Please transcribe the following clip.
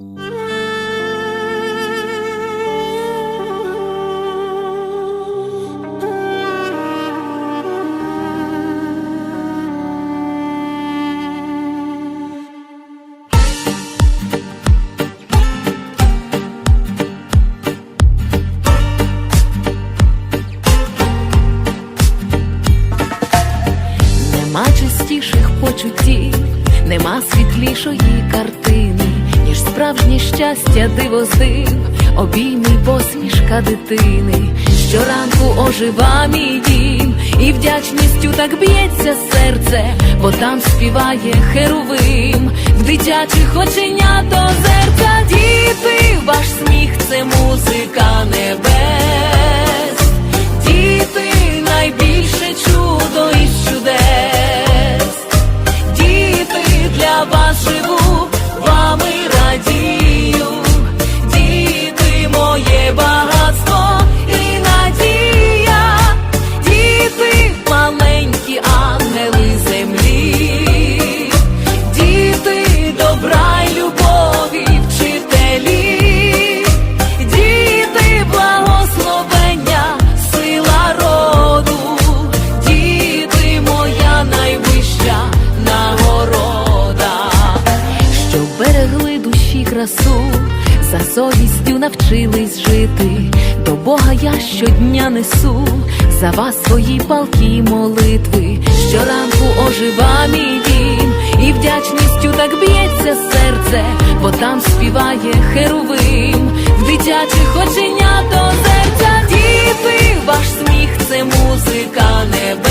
Нема чистіших почуттів, нема світлішої картини, ніж справжнє щастя диво з див, обійми посмішка дитини. Щоранку ожива мій дім, і вдячністю так б'ється серце, бо там співає херовим, в дитячих оченят озерця діти, ваш сміх це музика небес. Діти найбільше чудо із чудес. Діти для вас живу, навчились жити. До Бога я щодня несу за вас свої палкі молитви. Щоранку ожива мій дім, і вдячністю так б'ється серце, бо там співає херовим, в дитячих оченят озерця. Діти, ваш сміх це музика небес.